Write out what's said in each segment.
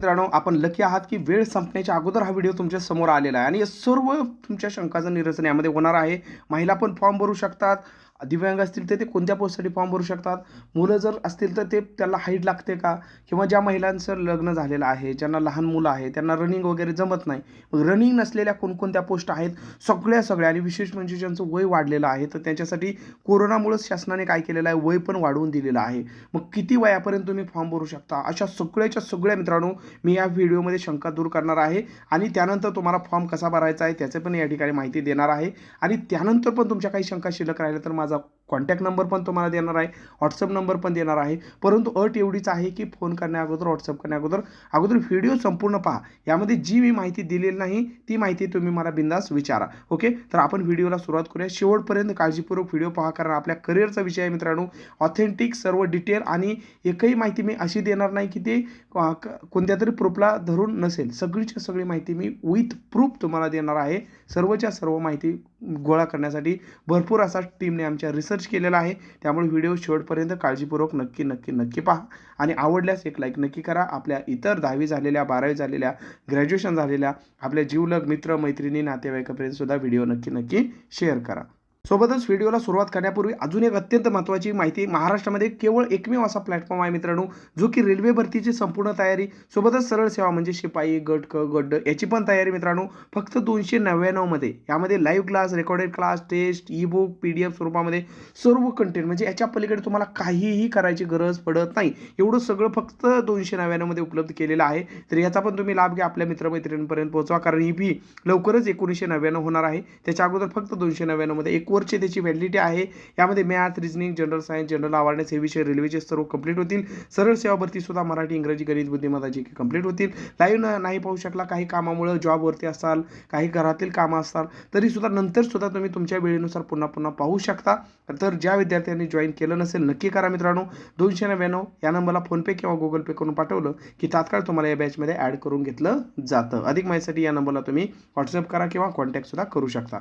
मित्रांनो आपण लकी आहात की वेळ संपण्याच्या अगोदर हा व्हिडिओ तुमच्यासमोर आलेला आहे. आणि या सर्व तुमच्या शंकाचं निरसन यामध्ये होणार आहे. महिला पण फॉर्म भरू शकतात. दिव्यांग असतील तर ते कोणत्या पोस्टसाठी फॉर्म भरू शकतात? मुलं जर असतील तर ते त्याला हाईट लागते का? किंवा ज्या महिलांचं लग्न झालेलं आहे ज्यांना लहान मुलं आहे त्यांना रनिंग वगैरे जमत नाही मग रनिंग नसलेल्या कोणकोणत्या पोस्ट आहेत? सगळ्या सगळ्या आणि विशेष म्हणजे ज्यांचं वय वाढलेलं आहे तर त्यांच्यासाठी कोरोनामुळेच शासनाने काय केलेलं आहे? वय पण वाढवून दिलेलं आहे. मग किती वयापर्यंत तुम्ही फॉर्म भरू शकता? अशा सगळ्याच्या सगळ्या मित्रांनो मी या व्हिडिओमध्ये शंका दूर करणार आहे. आणि त्यानंतर तुम्हाला फॉर्म कसा भरायचा आहे त्याचं पण या ठिकाणी माहिती देणार आहे. आणि त्यानंतर पण तुमच्या काही शंका शिल्लक राहिल्या तर माझं ざ。कॉन्टॅक्ट नंबर पण तुम्हाला देणार आहे व्हॉट्सअप नंबर पण देणार आहे. परंतु अट एवढीच आहे की फोन करण्या अगोदर व्हॉट्सअप करण्या अगोदर अगोदर व्हिडिओ संपूर्ण पहा. यामध्ये जी मी माहिती दिलेली नाही ती माहिती तुम्ही मला बिंदास विचारा. ओके तर आपण व्हिडिओला सुरुवात करूया. शेवटपर्यंत काळजीपूर्वक व्हिडिओ पहा कारण आपल्या करिअरचा विषय आहे मित्रांनो. ऑथेंटिक सर्व डिटेल आणि एकही माहिती मी अशी देणार नाही की ते क- कोणत्या तरी प्रूफला धरून नसेल. सगळीच्या सगळी माहिती मी विथ प्रूफ तुम्हाला देणार आहे. सर्वच्या सर्व माहिती गोळा करण्यासाठी भरपूर असा टीमने आमच्या रिसर्च केलेला आहे. त्यामुळे व्हिडिओ शेवटपर्यंत काळजीपूर्वक नक्की नक्की नक्की पहा. आणि आवडल्यास एक लाईक नक्की करा. आपल्या इतर दहावी झालेल्या बारावी झालेल्या ग्रॅज्युएशन झालेल्या आपल्या जीवलग मित्र मैत्रिणी नातेवाईकापर्यंत सुद्धा व्हिडिओ नक्की नक्की शेअर करा. सोबतच व्हिडिओला सुरुवात करण्यापूर्वी अजून एक अत्यंत महत्त्वाची माहिती. महाराष्ट्रामध्ये केवळ एकमेव असा प्लॅटफॉर्म आहे मित्रांनो जो की रेल्वे भरतीची संपूर्ण तयारी सोबतच सरळ सेवा म्हणजे शिपाई गट क गड्ड याची पण तयारी मित्रांनो फक्त दोनशे नव्याण्णवमध्ये यामध्ये live class recorded class test e book P D F स्वरूपामध्ये सर्व कंटेंट म्हणजे याच्या पलीकडे तुम्हाला काहीही करायची गरज पडत नाही. एवढं सगळं फक्त दोनशे नव्याण्णवमध्ये उपलब्ध केलेलं आहे. तर याचा पण तुम्ही लाभ घ्या. आपल्या मित्रमैत्रिणींपर्यंत पोहोचवा. कारण ही फी लवकरच एकोणीसशे नव्याण्णव होणार आहे. त्याच्या अगोदर फक्त दोनशे नव्याण्णवमध्ये एक वर्ष त्याची व्हॅलिडिटी आहे. यामध्ये math reasoning general science general awareness हे विषय रेल्वेचे सर्व कंप्लीट होतील. सरळ सेवा भरती सुद्धा मराठी इंग्रजी गणित बुद्धिमत्ता जी कंप्लीट होतील. लाईव्ह नाही पाहू शकला काही कामामुळे जॉबवरती असाल काही घरातील कामं असतात तरी सुद्धा नंतर सुद्धा तुम्ही तुमच्या वेळेनुसार पुन्हा पुन्हा पाहू शकता. तर ज्या विद्यार्थ्यांनी जॉईन केलं नसेल नक्की करा मित्रांनो. दोनशे नव्याण्णव या नंबरला फोनपे किंवा गुगल पे करून पाठवलं की तात्काळ तुम्हाला या बॅचमध्ये ॲड करून घेतलं जातं. अधिक माहितीसाठी या नंबरला तुम्ही व्हॉट्सअप करा किंवा कॉन्टॅक्टसुद्धा करू शकता.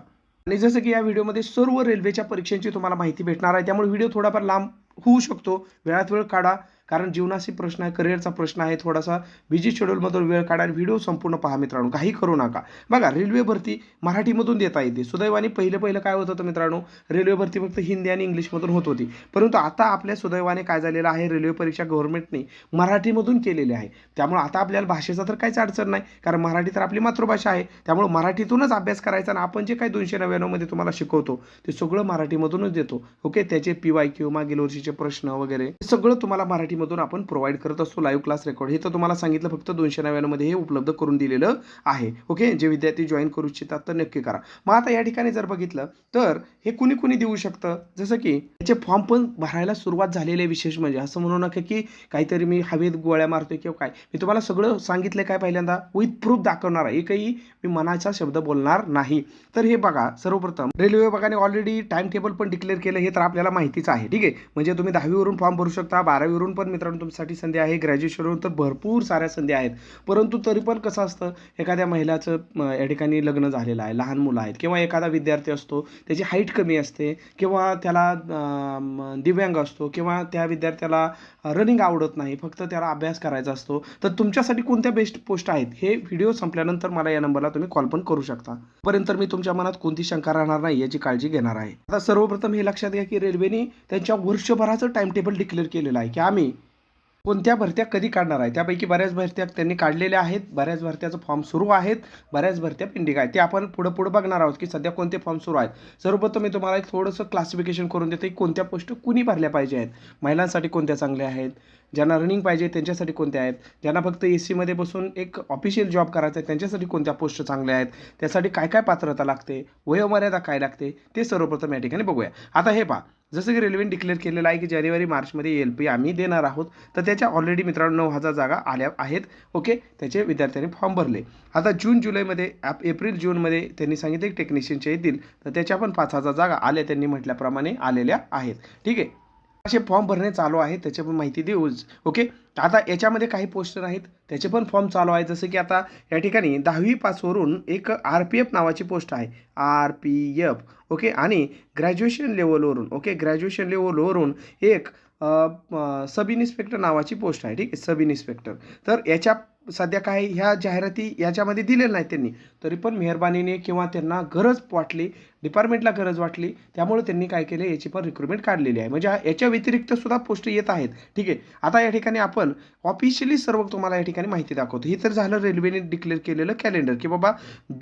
आणि जसं की या व्हिडिओमध्ये सर्व रेल्वेच्या परीक्षांची तुम्हाला माहिती भेटणार आहे. त्यामुळे व्हिडिओ थोडाफार लांब होऊ शकतो. वेळात वेळ काढा. कारण जीवनाशी प्रश्न आहे करिअरचा प्रश्न आहे थोडासा बिझी शेड्यूलमधून वेळ काढा आणि व्हिडिओ संपूर्ण पहा मित्रांनो. काही करू नका. बघा रेल्वे भरती मराठीमधून देता येते. सुदैवाने पहिलं पहिलं काय होत होतं मित्रांनो? रेल्वे भरती फक्त हिंदी आणि इंग्लिशमधून होत होती. परंतु आता आपल्या सुदैवाने काय झालेलं आहे? रेल्वे परीक्षा गव्हर्नमेंटने मराठीमधून केलेली आहे. त्यामुळे आता आपल्याला भाषेचा तर काहीच अडचण नाही. कारण मराठी तर आपली मातृभाषा आहे. त्यामुळे मराठीतूनच अभ्यास करायचा आणि आपण जे काही दोनशे नव्याण्णवमध्ये तुम्हाला शिकवतो ते सगळं मराठीमधूनच देतो. ओके त्याचे पी वाय क्यू मागील वर्षीचे प्रश्न वगैरे सगळं तुम्हाला मराठी मराठीमधून आपण प्रोव्हाइड करत असतो लाईव्ह क्लास रेकॉर्ड हे तर तुम्हाला सांगितलं फक्त दोनशे नव्याण्णवमध्ये हे उपलब्ध करून दिलेलं आहे. ओके जे विद्यार्थी जॉईन करू इच्छितात तर नक्की करा. मग आता या ठिकाणी जर बघितलं तर हे कुणी कुणी देऊ शकतं? जसं की याचे फॉर्म पण भरायला सुरुवात झालेली आहे विशेष म्हणजे. असं म्हणू नका की काहीतरी मी हवेत गोळ्या मारतोय किंवा काय. मी तुम्हाला सगळं सांगितलं काय पहिल्यांदा? विथ प्रूफ दाखवणार आहे. एकही मी मनाचा शब्द बोलणार नाही. तर हे बघा सर्वप्रथम रेल्वे विभागाने ऑलरेडी टाइम टेबल पण डिक्लेअर केलं. हे तर आपल्याला माहितीच आहे. ठीक आहे? म्हणजे तुम्ही दहावीवरून फॉर्म भरू शकता बारावीवरून पण मित्रांनो तुमच्यासाठी संधी आहे. ग्रॅज्युएशनवरून तर भरपूर साऱ्या संधी आहेत. परंतु तरी पण कसं असतं एखाद्या महिलाचं या ठिकाणी लग्न झालेलं आहे. लहान मुलं आहेत. किंवा एखादा विद्यार्थी असतो त्याची हाईट कमी असते किंवा त्याला दिव्यांग असतो किंवा त्या विद्यार्थ्याला रनिंग आवडत नाही फक्त त्याला अभ्यास करायचा असतो तर तुमच्यासाठी कोणत्या बेस्ट पोस्ट आहेत? हे व्हिडिओ संपल्यानंतर मला या नंबरला तुम्ही कॉल पण करू शकता. पर्यंत मी तुमच्या मनात कोणती शंका राहणार नाही याची काळजी घेणार आहे. आता सर्वप्रथम हे लक्षात घ्या की रेल्वेने त्यांच्या वर्षभराचं टाइम टेबल डिक्लेअर केलेलं आहे की आम्ही कोणत्या भरत्या कधी काढणार आहे? त्यापैकी बऱ्याच भरत्या त्यांनी काढलेल्या आहेत. बऱ्याच भरत्याचं फॉर्म सुरू आहेत. बऱ्याच भरत्या पेंडिंग आहेत. ते आपण पुढं पुढं बघणार आहोत की सध्या कोणते फॉर्म सुरू आहेत. सर्वप्रथम मी तुम्हाला एक थोडंसं क्लासिफिकेशन करून देतो की कोणत्या पोस्ट कुणी भरल्या पाहिजे आहेत? महिलांसाठी कोणत्या चांगल्या आहेत? ज्यांना रनिंग पाहिजे त्यांच्यासाठी कोणत्या आहेत? ज्यांना फक्त ए सीमध्ये बसून एक ऑफिशियल जॉब करायचा आहे त्यांच्यासाठी कोणत्या पोस्ट चांगल्या आहेत? त्यासाठी काय काय पात्रता लागते? वयोमर्यादा काय लागते? ते सर्वप्रथम या ठिकाणी बघूया. आता हे पहा. जसं की रेल्वेने डिक्लेअर केलेलं आहे की जानेवारी मार्चमध्ये एल पी आम्ही देणार आहोत. तर त्याच्या ऑलरेडी मित्रांनो नऊ हजार जागा आल्या आहेत. ओके त्याचे विद्यार्थ्यांनी फॉर्म भरले. आता जून जुलैमध्ये ॲप एप्रिल जूनमध्ये त्यांनी सांगितले टेक्निशियनचे येतील तर त्याच्या पण पाच हजार जागा आल्या त्यांनी म्हटल्याप्रमाणे आलेल्या आहेत. ठीक आहे? असे फॉर्म भरणे चालू आहे त्याची पण माहिती देऊच ओके आता याच्यामध्ये काही पोस्टर आहेत त्याचे पण फॉर्म चालू आहे. जसं की आता या ठिकाणी दहावी पासवरून एक आर पी एफ नावाची पोस्ट आहे. आर पी एफ ओके आणि ग्रॅज्युएशन लेवलवरून ओके ग्रॅज्युएशन लेवलवरून एक सब इन्स्पेक्टर नावाची पोस्ट आहे. ठीक आहे? सब इन्स्पेक्टर तर याच्या सध्या काय ह्या जाहिराती याच्यामध्ये दिलेल्या नाहीत त्यांनी. तरी पण मेहरबानीने किंवा त्यांना गरज वाटली डिपार्टमेंटला गरज वाटली त्यामुळे त्यांनी काय केले याची पण रिक्रुटमेंट काढलेली आहे. म्हणजे याच्या व्यतिरिक्त सुद्धा पोस्ट येत आहेत. ठीक आहे. आता या ठिकाणी आपण ऑफिशियली सर्व तुम्हाला या ठिकाणी माहिती दाखवतो. हे तर झालं रेल्वेने डिक्लेअर केलेलं कॅलेंडर की बाबा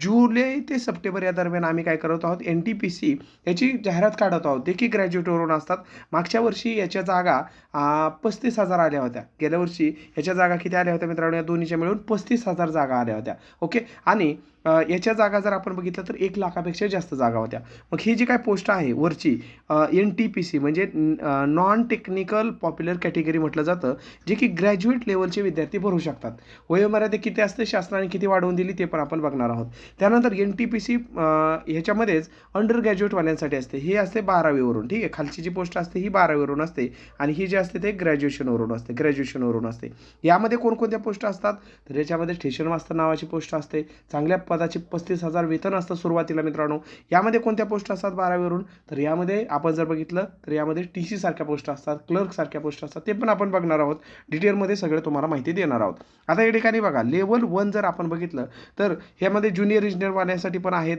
जुलै ते सप्टेंबर या दरम्यान आम्ही काय करत आहोत एन टी पी सी याची जाहिरात काढत आहोत. ते की ग्रॅज्युएटवरून असतात. मागच्या वर्षी याच्या जागा पस्तीस हजार आल्या होत्या. गेल्या वर्षी याच्या जागा किती आल्या होत्या मित्रांनो? या दोन्ही दोन्हीच्या मिळून पस्तीस हजार जागा आल्या होत्या. ओके आणि याच्या जागा जर आपण बघितलं तर एक लाखापेक्षा जास्त जागा होत्या. मग ही जी काय पोस्ट आहे वरची एन टी पी सी म्हणजे नॉन टेक्निकल पॉप्युलर कॅटेगरी म्हटलं जातं जे की ग्रॅज्युएट लेवलचे विद्यार्थी भरू शकतात. वयोमर्यादा किती असते शासनाने किती वाढवून दिली ते पण आपण बघणार आहोत. त्यानंतर एन टी पी सी ह्याच्यामध्येच अंडर ग्रॅज्युएटवाल्यांसाठी असते. हे असते बारावीवरून ठीक आहे? खालची जी पोस्ट असते ही बारावीवरून असते. आणि ही जी असते ते ग्रॅज्युएशनवरून असते ग्रॅज्युएशनवरून असते. यामध्ये कोणकोणत्या पोस्ट असतात? तर याच्यामध्ये स्टेशन मास्तर नावाची पोस्ट असते. चांगल्या पदाची पस्तीस हजार वेतन असतं सुरुवातीला मित्रांनो. यामध्ये कोणत्या पोस्ट असतात बारावीवरून? तर यामध्ये आपण जर बघितलं तर यामध्ये टी सी सारख्या पोस्ट असतात क्लर्क सारख्या पोस्ट असतात. ते पण आपण बघणार आहोत. डिटेलमध्ये सगळे तुम्हाला माहिती देणार आहोत. आता या ठिकाणी बघा लेवल वन जर आपण बघितलं तर ह्यामध्ये ज्युनियर इंजिनियरवाल्यांसाठी पण आहेत.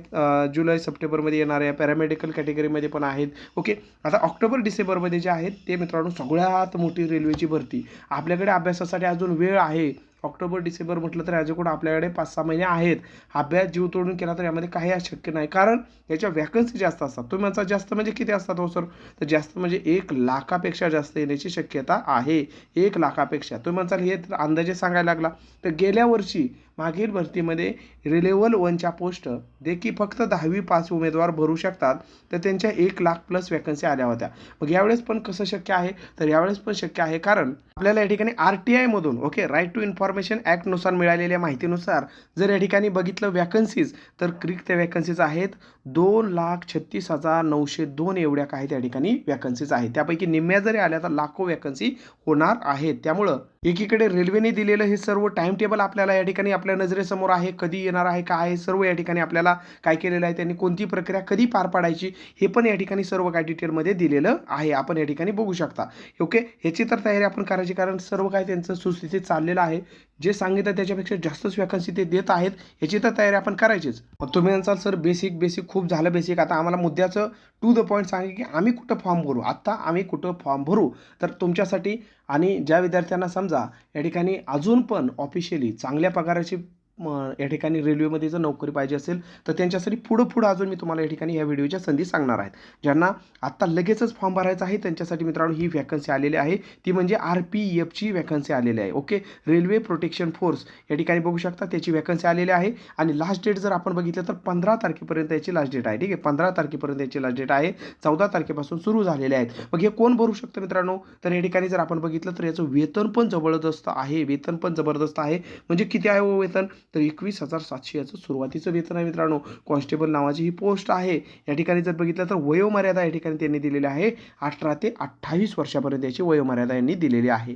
जुलै सप्टेंबरमध्ये येणाऱ्या पॅरामेडिकल कॅटेगरीमध्ये पण आहेत. ओके आता ऑक्टोबर डिसेंबरमध्ये जे आहेत ते मित्रांनो सगळ्यात मोठी रेल्वेची भरती. आपल्याकडे अभ्यासासाठी अजून वेळ आहे. ऑक्टोबर डिसेंबर म्हटलं तर याच्याकडून आपल्याकडे पाच सहा महिने आहेत. अभ्यास जीव तोडून केला तर यामध्ये काही अशक्य नाही. कारण याच्या वॅकन्सी जास्त असतात. तुम्ही म्हणता जास्त म्हणजे किती असतात हो सर तर जास्त म्हणजे एक लाखापेक्षा जास्त येण्याची शक्यता आहे. एक लाखापेक्षा. तुम्ही म्हणसाल हे तर अंदाजे सांगायला लागला. तर गेल्या वर्षी मागील भरतीमध्ये रिलेवल वनच्या पोस्ट देखील फक्त दहावी पास उमेदवार भरू शकतात तर त्यांच्या एक लाख प्लस वॅकन्सी आल्या होत्या. मग यावेळेस पण कसं शक्य आहे? तर यावेळेस पण शक्य आहे कारण आपल्याला या ठिकाणी आर टी आयमधून ओके राईट टू इन्फॉर्मेशन ॲक्टनुसार मिळालेल्या माहितीनुसार जर या ठिकाणी बघितलं वॅकन्सीज तर क्रिक त्या वॅकन्सीज आहेत. दोन लाख छत्तीस हजार नऊशे दोन एवढ्या काही त्या ठिकाणी वॅकन्सीज आहेत. त्यापैकी निम्म्या जरी आल्या तर लाखो वॅकन्सी होणार आहेत. त्यामुळं एकीकडे रेल्वेने दिलेलं हे सर्व टाइम टेबल आपल्याला या ठिकाणी आपल्या नजरेसमोर आहे कधी येणार आहे काय आहे सर्व या ठिकाणी आपल्याला काय केलेलं आहे त्यांनी कोणती प्रक्रिया कधी पार पाडायची हे पण या ठिकाणी सर्व काय डिटेलमध्ये दिलेलं आहे. आपण या ठिकाणी बघू शकता. ओके? ह्याची तर तयारी आपण करायची कारण सर्व काय त्यांचं सुस्थितीत चाललेलं आहे. जे सांगितलं त्याच्यापेक्षा जास्तच वॅकन्सी ते देत आहेत ह्याची तर तयारी आपण करायचीच. मग तुम्ही म्हणसाल सर बेसिक बेसिक खूप खूप झालं बेसिक आता आम्हाला मुद्द्याचं टू द पॉईंट सांगा की आम्ही कुठं फॉर्म भरू? आत्ता आम्ही कुठं फॉर्म भरू? तर तुमच्यासाठी आणि ज्या विद्यार्थ्यांना समजा या ठिकाणी अजून पण ऑफिशियली चांगल्या पगाराची म, या ठिकाणी रेल्वेमध्ये जर नोकरी पाहिजे असेल तर त्यांच्यासाठी पुढं पुढं अजून मी तुम्हाला या ठिकाणी या व्हिडिओच्या संधी सांगणार आहेत. ज्यांना आत्ता लगेचच फॉर्म भरायचा आहे त्यांच्यासाठी मित्रांनो ही वॅकन्सी आलेली आहे. ती म्हणजे आर पी एफची वॅकन्सी आलेली आहे ओके रेल्वे प्रोटेक्शन फोर्स या ठिकाणी बघू शकता त्याची वॅकन्सी आलेली आहे. आणि लास्ट डेट जर आपण बघितलं तर पंधरा तारखेपर्यंत याची लास्ट डेट आहे ठीक आहे? पंधरा तारखेपर्यंत याची लास्ट डेट आहे. चौदा तारखेपासून सुरू झालेले आहेत. मग हे कोण भरू शकतं मित्रांनो? तर या ठिकाणी जर आपण बघितलं तर याचं वेतन पण जबरदस्त आहे वेतन पण जबरदस्त आहे. म्हणजे किती आहे हो वेतन? तर एकवीस हजार सातशे याचं सुरुवातीचं वेतन आहे मित्रांनो. कॉन्स्टेबल नावाची ही पोस्ट आहे. या ठिकाणी जर बघितलं तर वयोमर्यादा या ठिकाणी त्यांनी दिलेली आहे. अठरा ते अठ्ठावीस वर्षापर्यंत याची वयोमर्यादा यांनी दिलेली आहे.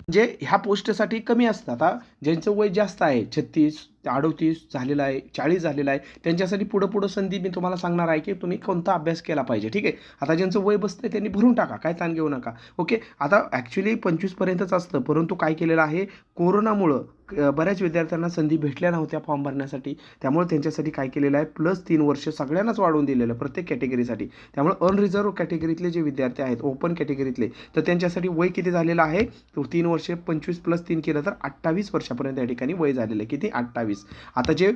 म्हणजे ह्या पोस्टसाठी कमी असतात आता ज्यांचं वय जास्त आहे छत्तीस अडोतीस झालेलं आहे चाळीस झालेलं आहे त्यांच्यासाठी पुढं पुढं संधी मी तुम्हाला सांगणार आहे की तुम्ही कोणता अभ्यास केला पाहिजे ठीक आहे? आता ज्यांचं वय बसतं त्यांनी भरून टाका काय ताण घेऊ नका. ओके? आता ॲक्च्युली पंचवीसपर्यंतच असतं परंतु काय केलेलं आहे? कोरोनामुळं बऱ्याच विद्यार्थ्यांना संधी भेटल्या नव्हत्या फॉर्म भरण्यासाठी. त्यामुळे त्यांच्यासाठी काय केलेलं आहे? प्लस तीन वर्ष सगळ्यांनाच वाढवून दिलेलं प्रत्येक कॅटेगरीसाठी. त्यामुळे अनरिझर्व कॅटेगरीतले जे विद्यार्थी आहेत ओपन कॅटेगरीतले तर त्यांच्यासाठी वय किती झालेलं आहे? तो तीन वर्षे पंचवीस प्लस तीन केलं तर अठ्ठावीस वर्षापर्यंत या ठिकाणी वय झालेलं आहे. किती? अठ्ठावीस. आता जे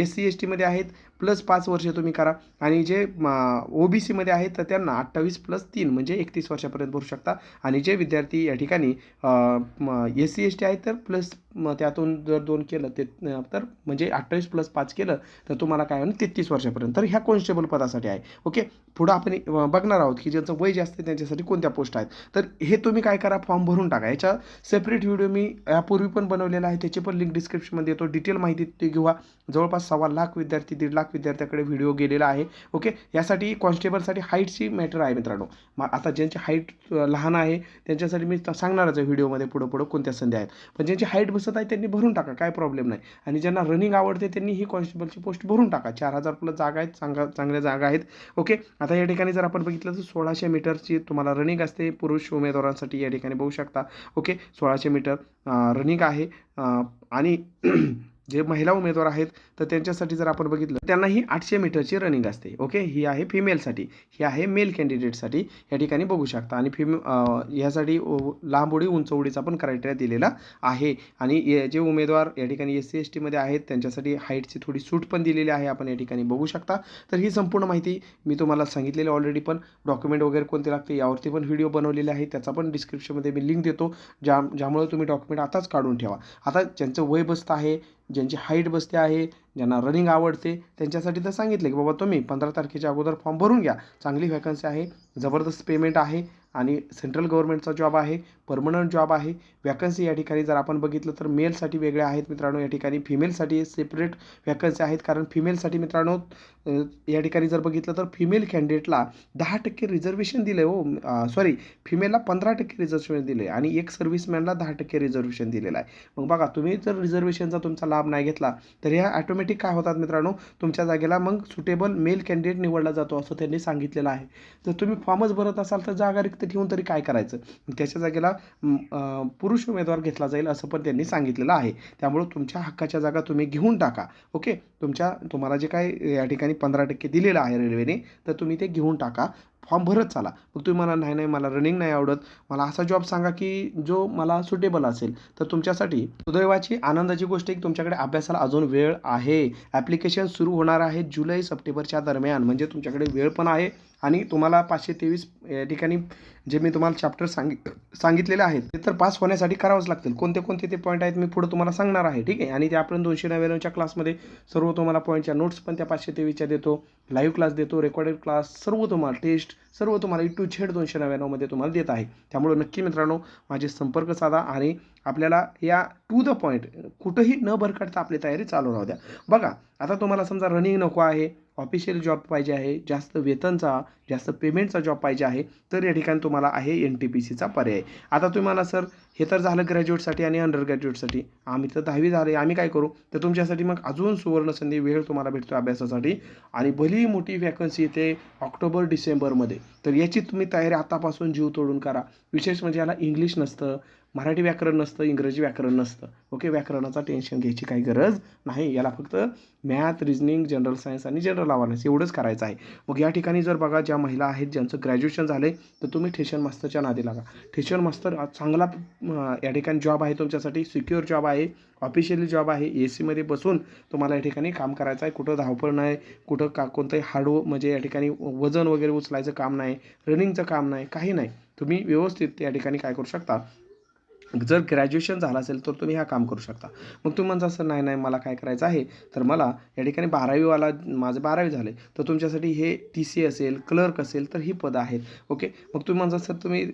एस सी एस टीमध्ये आहेत प्लस पाच वर्ष तुम्ही करा. आणि जे ओ बी सीमध्ये आहेत तर त्यांना अठ्ठावीस प्लस तीन म्हणजे एकतीस वर्षापर्यंत भरू शकता. आणि जे विद्यार्थी या ठिकाणी एस सी एस टी आहेत तर प्लस त्यातून जर दोन केलं ते तर म्हणजे अठ्ठावीस प्लस पाच केलं तर तुम्हाला काय होईल तेहतीस वर्षापर्यंत. तर ह्या कॉन्स्टेबल पदासाठी आहे. ओके? पुढं आपण बघणार आहोत की ज्यांचं वय जास्त आहे त्यांच्यासाठी कोणत्या पोस्ट आहेत. तर हे तुम्ही काय करा फॉर्म भरून टाका. याच्या सेपरेट व्हिडिओ मी यापूर्वी पण बनवलेला आहे त्याची पण लिंक डिस्क्रिप्शनमध्ये येतो. डिटेल माहिती ते घेऊया. जवळपास सव्वा लाख विद्यार्थी दीड लाख विद्यार्थ्याकडे व्हिडिओ गेलेला आहे. ओके यासाठी कॉन्स्टेबलसाठी हाईटची मॅटर आहे मित्रांनो. मग आता ज्यांची हाईट लहान आहे त्यांच्यासाठी मी सांगणारच आहे व्हिडिओमध्ये पुढं पुढं कोणत्या संधी आहेत. पण ज्यांची हाईट बसत आहे त्यांनी भरून टाका काय प्रॉब्लेम नाही. आणि ज्यांना रनिंग आवडते त्यांनी ही कॉन्स्टेबलची पोस्ट भरून टाका. चार हजार प्लस जागा आहेत चांगल्या चांगल्या जागा आहेत. ओके आता या ठिकाणी जर आपण बघितलं तर सोळाशे मीटरची तुम्हाला रनिंग असते. पुरुष उमेदवारांसाठी या ठिकाणी बघू शकता. ओके सोळाशे मीटर रनिंग आहे. आणि जे महिला उमेदवार आहेत तर त्यांच्यासाठी जर आपण बघितलं त्यांना ही आठशे मीटरची रनिंग असते. ओके ही आहे फिमेलसाठी ही आहे मेल कॅन्डिडेटसाठी या ठिकाणी बघू शकता. आणि फिमे ह्यासाठी लांब उडी उंच उडीचा पण क्रायटेरिया दिलेला आहे. आणि जे उमेदवार या ठिकाणी एस सी एस टीमध्ये आहेत त्यांच्यासाठी हाईटची थोडी सूट पण दिलेली आहे. आपण या ठिकाणी बघू शकता. तर ही संपूर्ण माहिती मी तुम्हाला सांगितलेली ऑलरेडी पण. डॉक्युमेंट वगैरे कोणते लागते यावरती पण व्हिडिओ बनवलेले आहे त्याचा पण डिस्क्रिप्शनमध्ये मी लिंक देतो. ज्या ज्यामुळे तुम्ही डॉक्युमेंट आताच काढून ठेवा. आता ज्यांचं वय बसतं आहे ज्यांची हाईट बसते आहे ज्यांना रनिंग आवडते त्यांच्यासाठी तर सांगितलं की बाबा तुम्ही पंधरा तारखेच्या अगोदर फॉर्म भरून घ्या. चांगली व्हॅकन्सी आहे जबरदस्त पेमेंट आहे आणि सेंट्रल गव्हर्नमेंटचा जॉब आहे परमनंट जॉब आहे. वॅकन्सी या ठिकाणी जर आपण बघितलं तर मेलसाठी वेगळ्या आहेत मित्रांनो या ठिकाणी. फिमेलसाठी सेपरेट वॅकन्सी आहेत कारण फिमेलसाठी मित्रांनो या ठिकाणी जर बघितलं तर फिमेल कॅन्डिडेटला दहा टक्के रिझर्वेशन दिलं आहे हो सॉरी फिमेलला पंधरा टक्के रिझर्वेशन दिले आणि एक सर्व्हिसमॅनला दहा टक्के रिझर्वेशन दिलेलं आहे. मग बघा तुम्ही जर रिझर्वेशनचा तुमचा लाभ नाही घेतला तर ह्या ऑटोमॅटिक काय होतात मित्रांनो? तुमच्या जागेला मग सुटेबल मेल कॅन्डिडेट निवडला जातो असं त्यांनी सांगितलेलं आहे. जर तुम्ही फॉर्मच भरत असाल तर जागा रिक्त ठेवून तरी काय करायचं? त्याच्या जागेला पुरुष उमेदवार घेतला जाईल असं पण त्यांनी सांगितलेलं आहे. त्यामुळे तुमच्या हक्काच्या जागा तुम्ही घेऊन टाका. ओके? तुमच्या तुम्हाला जे काय या ठिकाणी पंधरा टक्के दिलेलं आहे रेल्वेने तर तुम्ही ते घेऊन टाका. फॉर्म भरत चाला. मग तुम्ही मला नाही नाही मला रनिंग नाही आवडत. मला असा जॉब सांगा की जो मला सुटेबल असेल. तर तुमच्यासाठी सुदैवाची आनंदाची गोष्ट आहे की तुमच्याकडे अभ्यासाला अजून वेळ आहे. ॲप्लिकेशन सुरू होणार आहे जुलै सप्टेंबरच्या दरम्यान. म्हणजे तुमच्याकडे वेळ पण आहे. आणि तुम्हाला पाचशे तेवीस या ठिकाणी जे मी तुम्हाला चॅप्टर सांगि सांगितलेले आहेत ते तर पास होण्यासाठी करावंच लागतील. कोणते कोणते ते पॉईंट आहेत मी पुढे तुम्हाला सांगणार आहे ठीक आहे? आणि ते आपण दोनशे नव्याण्णवच्या क्लासमध्ये सर्व तुम्हाला पॉईंटच्या नोट्स पण त्या पाचशे तेवीसच्या देतो लाईव्ह क्लास देतो रेकॉर्डेड क्लास सर्व तुम्हाला टेस्ट सर्व तुम्हाला ई टू झेड दोनशे नव्याण्णवमध्ये तुम्हाला देत आहे. त्यामुळे नक्की मित्रांनो माझे संपर्क साधा आणि आपल्याला या टू द पॉईंट कुठंही न भरकटता आपली तयारी चालू राहू द्या. बघा आता तुम्हाला समजा रनिंग नको आहे ऑफिशियल जॉब पाहिजे आहे जास्त वेतनचा जास्त पेमेंटचा जॉब पाहिजे आहे तर या ठिकाणी तुम्हाला आहे एन टी पी सीचा पर्याय. आता तुम्हाला सर हे तर झालं ग्रॅज्युएटसाठी आणि अंडर ग्रॅज्युएटसाठी आम्ही तर दहावी झाले आम्ही काय करू? तर तुमच्यासाठी मग अजून सुवर्ण संधी वेळ तुम्हाला भेटतो अभ्यासासाठी. आणि भली मोठी वॅकन्सी येते ऑक्टोबर डिसेंबरमध्ये. तर याची तुम्ही तयारी आतापासून जीव तोडून करा. विशेष म्हणजे याला इंग्लिश नसतं मराठी व्याकरण नसतं इंग्रजी व्याकरण नसतं. ओके व्याकरणाचा टेन्शन घ्यायची काही गरज नाही. याला फक्त मॅथ रिजनिंग जनरल सायन्स आणि जनरल अवेअरनेस एवढंच करायचं आहे. मग या ठिकाणी जर बघा ज्या महिला आहेत ज्यांचं ग्रॅज्युएशन झालं आहे तर तुम्ही ठेशन मास्तरच्या नादी लागा. ठेशन मास्तर चांगला या ठिकाणी जॉब आहे तुमच्यासाठी सिक्युअर जॉब आहे ऑफिशियली जॉब आहे. ए सीमध्ये बसून तुम्हाला या ठिकाणी काम करायचं आहे. कुठं धावपळ नाही कुठं का कोणतंही हार्ड म्हणजे या ठिकाणी वजन वगैरे उचलायचं काम नाही रनिंगचं काम नाही काही नाही. तुम्ही व्यवस्थित या ठिकाणी काय करू शकता. जर ग्रॅज्युएशन झालं असेल तर तुम्ही हा काम करू शकता. मग तुम्ही म्हणता सर नाही नाही मला काय करायचं आहे? तर मला या ठिकाणी बारावीवाला माझं बारावी झाले तर तुमच्यासाठी हे टी सी असेल क्लर्क असेल तर ही पदं आहेत. ओके मग तुम्ही म्हणता सर तुम्ही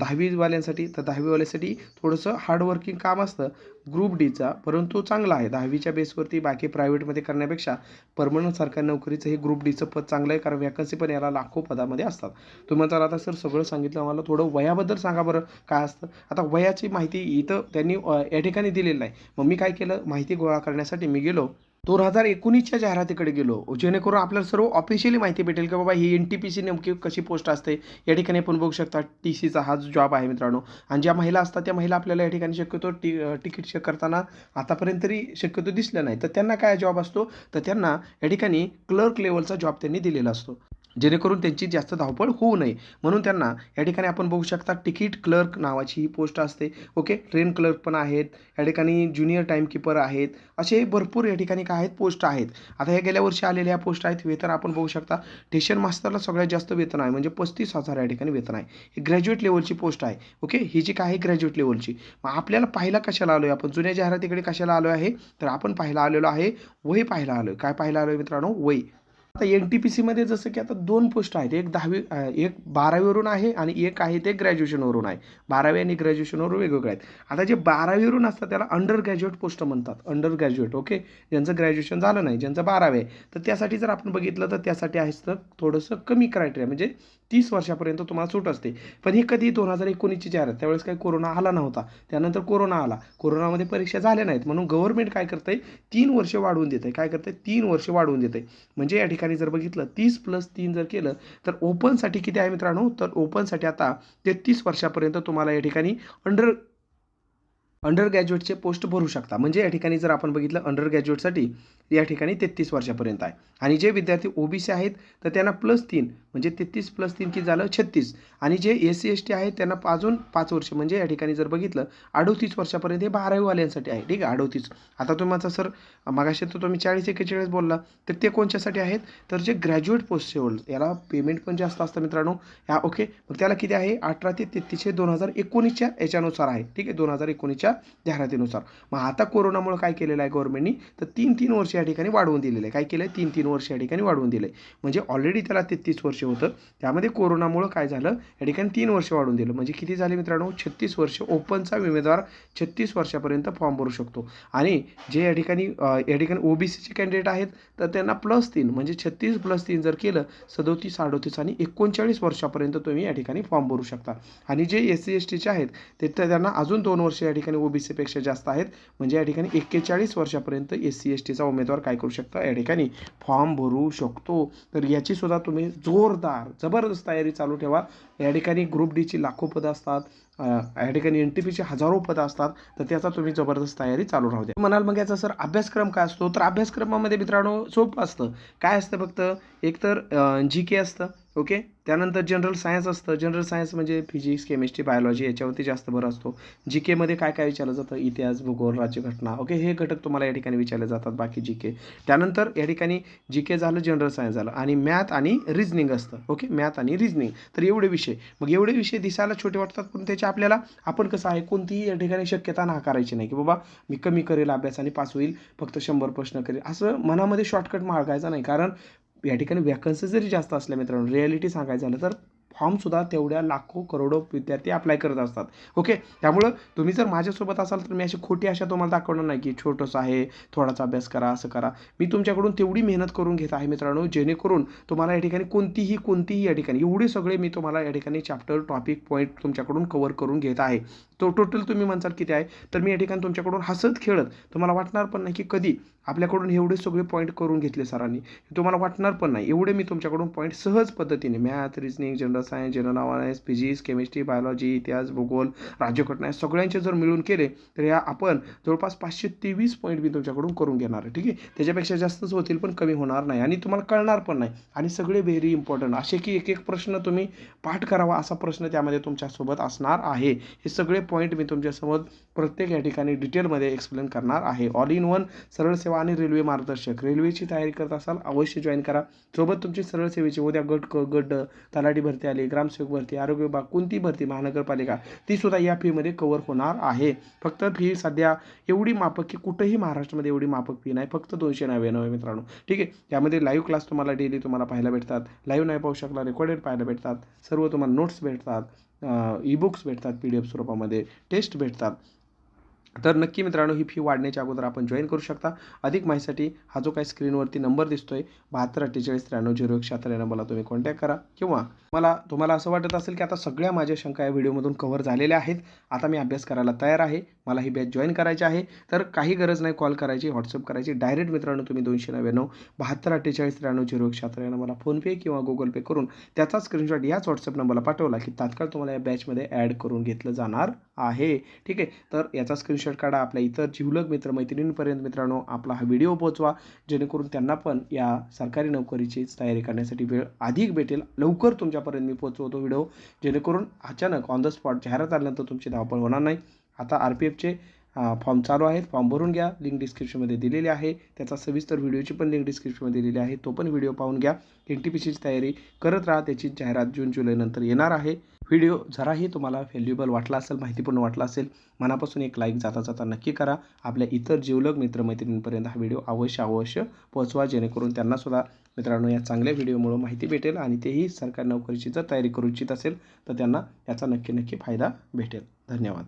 दहावीवाल्यांसाठी तर दहावीवाल्यासाठी थोडंसं हार्डवर्किंग काम असतं ग्रुप डीचा परंतु चांगला आहे. दहावीच्या बेसवरती बाकी प्रायव्हेटमध्ये करण्यापेक्षा परमनंट सरकारी नोकरीचं हे ग्रुप डीचं पद चांगलं आहे कारण वॅकन्सी पण याला लाखो पदामध्ये असतात. तुम्ही तर आता सर सगळं सांगितलं मला थोडं वयाबद्दल सांगा बरं काय असतं? आता वयाची माहिती इथं त्यांनी या ठिकाणी दिलेली नाही मग मी काय केलं? माहिती गोळा करण्यासाठी मी गेलो. दोन हजार एकोणीसच्या जाहिरातीकडे गेलो. जेणेकरून आपल्याला सर्व ऑफिशियली माहिती भेटेल की बाबा ही एन टी पी सी नेमकी कशी पोस्ट असते. या ठिकाणी आपण बघू शकता टी सीचा हा जॉब आहे मित्रांनो. आणि ज्या महिला असतात त्या महिला आपल्याला या ठिकाणी शक्यतो टी तिकीट चेक करताना आतापर्यंत तरी शक्यतो दिसल्या नाही. तर त्यांना काय जॉब असतो? तर त्यांना या ठिकाणी क्लर्क लेवलचा जॉब त्यांनी दिलेला असतो. जेणेकरून त्यांची जास्त धावपळ होऊ नये. म्हणून त्यांना या ठिकाणी आपण बघू शकता तिकीट क्लर्क नावाची ही पोस्ट असते. ओके? ट्रेन क्लर्क पण आहेत. या ठिकाणी ज्युनियर टाईमकीपर आहेत. असे भरपूर या ठिकाणी काय आहेत पोस्ट आहेत. आता ह्या गेल्या वर्षी आलेल्या पोस्ट आहेत. वेतन आपण बघू शकता. स्टेशन मास्तरला सगळ्यात जास्त वेतन आहे. म्हणजे पस्तीस हजार या ठिकाणी वेतन आहे. ही ग्रॅज्युएट लेवलची पोस्ट आहे. ओके? ही जी काय आहे ग्रॅज्युएट लेवलची मग आपल्याला पाहायला कशाला आलो आहे आपण? जुन्या जाहिरातीकडे कशाला आलो आहे? तर आपण पाहायला आलेलो आहे. वय पाहायला आलो आहे काय पाहायला आलो आहे मित्रांनो? वय आता एन टी पी सीमध्ये जसं की आता दोन पोस्ट आहेत. एक दहावी एक बारावीवरून आहे आणि एक आहे ते ग्रॅज्युएशनवरून आहे. बारावी आणि ग्रॅज्युएशनवरून वेगवेगळे आहेत. आता जे बारावीवरून असतात त्याला अंडर ग्रॅज्युएट पोस्ट म्हणतात. अंडर ग्रॅज्युएट ओके ज्यांचं ग्रॅज्युएशन झालं नाही ज्यांचं बारावी आहे. तर त्यासाठी जर आपण बघितलं तर त्यासाठी आहे तर थोडंसं कमी क्रायटेरिया म्हणजे तीस वर्षापर्यंत तुम्हाला सूट असते. पण ही कधी दोन हजार एकोणीसची जाहिरात त्यावेळेस काही कोरोना आला नव्हता. त्यानंतर कोरोना आला. कोरोनामध्ये परीक्षा झाल्या नाहीत. म्हणून गव्हर्नमेंट काय करतंय? तीन वर्ष वाढवून देते काय करतंय? तीन वर्ष वाढवून देते म्हणजे या ठिकाणी ठिकाणी जर बघितलं तीस प्लस तीन जर केलं तर ओपनसाठी किती आहे मित्रांनो? तर ओपनसाठी आता तेहतीस वर्षापर्यंत तुम्हाला या ठिकाणी अंडर अंडर ग्रॅज्युएटचे पोस्ट भरू शकता. म्हणजे या ठिकाणी जर आपण बघितलं अंडर ग्रॅज्युएटसाठी या ठिकाणी तेहतीस वर्षापर्यंत आहे. आणि जे विद्यार्थी ओबीसी आहेत तर त्यांना प्लस तीन म्हणजे तेहतीस प्लस तीन की झालं छत्तीस. आणि जे एस सी एस टी आहेत त्यांना अजून पाच वर्ष म्हणजे या ठिकाणी जर बघितलं अडोतीस वर्षापर्यंत हे बारावीवाल्यांसाठी आहे ठीक आहे अडोतीस. आता तुम्हाला सर मागाशी तर तुम्ही चाळीस एकेचाळीस बोलला तर ते कोणच्यासाठी आहेत? तर जे ग्रॅज्युएट पोस्ट होल्ड याला पेमेंट पण जास्त असतं मित्रांनो. ह्या ओके मग त्याला किती आहे? अठरा ते तेहतीस हे दोन हजार एकोणीसच्या याच्यानुसार आहे ठीक आहे दोन हजार एकोणीसच्या जाहिरातीनुसार. मग आता कोरोनामुळे काय केलेलं आहे गव्हर्नमेंटनी तर तीन तीन वर्ष या ठिकाणी वाढवून दिलेलं आहे. काय केलं आहे तीन तीन वर्ष या ठिकाणी वाढवून दिलं आहे म्हणजे ऑलरेडी त्याला तेहतीस वर्ष होतं. त्यामध्ये कोरोनामुळं काय झालं? या ठिकाणी तीन वर्ष वाढवून दिलं. म्हणजे किती झाले मित्रांनो? छत्तीस वर्ष ओपनचा उमेदवार छत्तीस वर्षापर्यंत फॉर्म भरू शकतो. आणि जे या ठिकाणी या ठिकाणी ओबीसीचे कॅन्डिडेट आहेत तर त्यांना प्लस तीन म्हणजे छत्तीस प्लस तीन जर केलं सदोतीस अडोतीस आणि एकोणचाळीस वर्षापर्यंत तुम्ही या ठिकाणी फॉर्म भरू शकता. आणि जे एस सी एस टीचे आहेत ते तर त्यांना अजून दोन वर्ष या ठिकाणी ओबीसीपेक्षा जास्त आहेत. म्हणजे या ठिकाणी एक्केचाळीस वर्षापर्यंत एस सी एस टीचा उमेदवार काय करू शकता? या ठिकाणी फॉर्म भरू शकतो. तर याची सुद्धा तुम्ही जोरदार जबरदस्त तयारी चालू ठेवा. या ठिकाणी ग्रुप डीची लाखो पदं असतात. या ठिकाणी एन टी पीची हजारो पदं असतात. तर त्याचा तुम्ही जबरदस्त तयारी चालू राहू द्या. म्हणाल मग याचा सर अभ्यासक्रम काय असतो? तर अभ्यासक्रमामध्ये मित्रांनो सोपं असतं. काय असतं फक्त? एकतर जी के असतं. ओके? त्यानंतर जनरल सायन्स असतं. जनरल सायन्स म्हणजे फिजिक्स केमिस्ट्री बायोलॉजी याच्यावरती जास्त भर असतो. जी केमध्ये काय काय विचारलं जातं? इतिहास भूगोल राज्यघटना. ओके? हे घटक तुम्हाला या ठिकाणी विचारले जातात. बाकी जी के त्यानंतर या ठिकाणी जी के झालं जनरल सायन्स झालं. आणि मॅथ आणि रिजनिंग असतं. ओके? मॅथ आणि रिजनिंग तर एवढे विषय. मग एवढे विषय दिसायला छोटे वाटतात पण त्याचे आपल्याला आपण कसं आहे कोणतीही या ठिकाणी शक्यता नाकारायची नाही की बाबा मी कमी करेल अभ्यास आणि पास होईल फक्त शंभर प्रश्न करेल. असं मनामध्ये शॉर्टकट मागायचा नाही. कारण या ठिकाणी व्हॅकन्सी जरी जास्त असल्या मित्रांनो रिॲलिटी सांगायचं झालं तर फॉर्मसुद्धा तेवढ्या लाखो करोडो विद्यार्थी अप्लाय करत असतात. ओके त्यामुळं तुम्ही जर माझ्यासोबत असाल तर मी अशी खोटी आशा तुम्हाला दाखवणार नाही की छोटंसं आहे थोडासा अभ्यास करा असं करा. मी तुमच्याकडून तेवढी मेहनत करून घेत आहे मित्रांनो जेणेकरून तुम्हाला या ठिकाणी कोणतीही कोणतीही या ठिकाणी एवढे सगळे मी तुम्हाला या ठिकाणी चॅप्टर टॉपिक पॉईंट तुमच्याकडून कवर करून घेत आहे. तो टोटल तुम्ही म्हणसाल किती आहे? तर मी या ठिकाणी तुमच्याकडून हसत खेळत तुम्हाला वाटणार पण नाही की कधी आपल्याकडून एवढे सगळे पॉईंट करून घेतले सरांनी. तुम्हाला वाटणार पण नाही. एवढे मी तुमच्याकडून पॉईंट सहज पद्धतीने math reasoning general science general awareness physics chemistry biology इतिहास भूगोल राज्यघटना या सगळ्यांचे जर मिळून केले तर या आपण जवळपास पाचशे तेवीस पॉईंट मी तुमच्याकडून करून घेणार आहे. ठीक आहे? त्याच्यापेक्षा जास्तच होतील पण कमी होणार नाही आणि तुम्हाला कळणार पण नाही. आणि सगळे व्हेरी इम्पॉर्टंट असे की एक एक प्रश्न तुम्ही पाठ करावा असा प्रश्न त्यामध्ये तुमच्यासोबत असणार आहे. हे सगळे पॉईंट मी तुमच्यासोबत प्रत्येक या ठिकाणी डिटेलमध्ये एक्सप्लेन करणार आहे. ऑल इन वन सरळ सेवा आणि रेल्वे मार्गदर्शक. रेल्वेची तयारी करत असाल अवश्य जॉईन करा. सोबत तुमची सरळ सेवेची उद्या गट क गट तलाठी भरती आली ग्रामसेवक भरती आरोग्य विभाग कोणती भरती? महानगरपालिका. ती सुद्धा या फीमध्ये कवर होणार आहे. फक्त फी सध्या एवढी मापक की कुठंही महाराष्ट्रामध्ये एवढी मापक फी नाही. फक्त दोनशे नव्याण्णव मित्रांनो. ठीक आहे? यामध्ये लाईव्ह क्लास तुम्हाला डेली तुम्हाला पाहायला भेटतात. लाईव्ह नाही पाहू शकला रेकॉर्डेड पाहायला भेटतात. सर्व तुम्हाला नोट्स भेटतात. ई बुक्स भेटतात पी डी एफ स्वरूपामध्ये टेस्ट भेटतात. तर नक्की मित्रांनो ही फी वाढण्याच्या अगोदर आपण जॉईन करू शकता. अधिक माहितीसाठी हा जो काही स्क्रीनवरती नंबर दिसतो आहे बहात्तर अठ्ठेचाळीस त्र्याण्णव झिरो एक शहात्तर या नंबरला तुम्ही कॉन्टॅक्ट करा. किंवा मला तुम्हाला असं वाटत असेल की आता सगळ्या माझ्या शंका या व्हिडिओमधून कव्हर झालेल्या आहेत. आता मी अभ्यास करायला तयार आहे. मला ही बॅच जॉईन करायची आहे. तर काही गरज नाही कॉल करायची व्हॉट्सअप करायची. डायरेक्ट मित्रांनो तुम्ही दोनशे नव्याण्णव बहात्तर अठ्ठेचाळीस त्र्याण्णव झिरो एक शहात्तर या नंबरला फोनपे किंवा गुगल पे करून त्याचा स्क्रीनशॉट याच व्हॉट्सअप नंबरला पाठवला की तात्काळ तुम्हाला या बॅचमध्ये ॲड करून घेतलं जाणार आहे. ठीक आहे? तर याचा स्क्रीनशॉट काढा आपल्या इतर जिवलग मित्र मैत्रिणींपर्यंत मित्रांनो आपला हा व्हिडिओ पोहोचवा. जेणेकरून त्यांना पण या सरकारी नोकरीची तयारी करण्यासाठी वेळ अधिक भेटेल. लवकर तुमच्यापर्यंत मी पोहोचवतो व्हिडिओ. जेणेकरून अचानक ऑन द स्पॉट जाहिरात आल्यानंतर तुमची धावपळ होणार नाही. आता आर पी एफचे फॉर्म चालू आहेत. फॉर्म भरून घ्या. लिंक डिस्क्रिप्शनमध्ये दिलेली आहे. त्याचा सविस्तर व्हिडिओची पण लिंक डिस्क्रिप्शनमध्ये दिलेली आहे. तो पण व्हिडिओ पाहून घ्या. एन टी पी सीची तयारी करत राहा. त्याची जाहिरात जून जुलैनंतर येणार आहे. व्हिडिओ जराही तुम्हाला व्हॅल्युएबल वाटला असेल माहितीपूर्ण वाटला असेल मनापासून एक लाईक जाता जाता नक्की करा. आपल्या इतर जीवलग मित्रमैत्रिणींपर्यंत हा व्हिडिओ अवश्य अवश्य पोहोचवा. जेणेकरून त्यांनासुद्धा मित्रांनो या चांगल्या व्हिडिओमुळे माहिती भेटेल आणि तेही सरकारी नोकरीची जर तयारी करू इच्छित असेल तर त्यांना याचा नक्की नक्की फायदा भेटेल. धन्यवाद.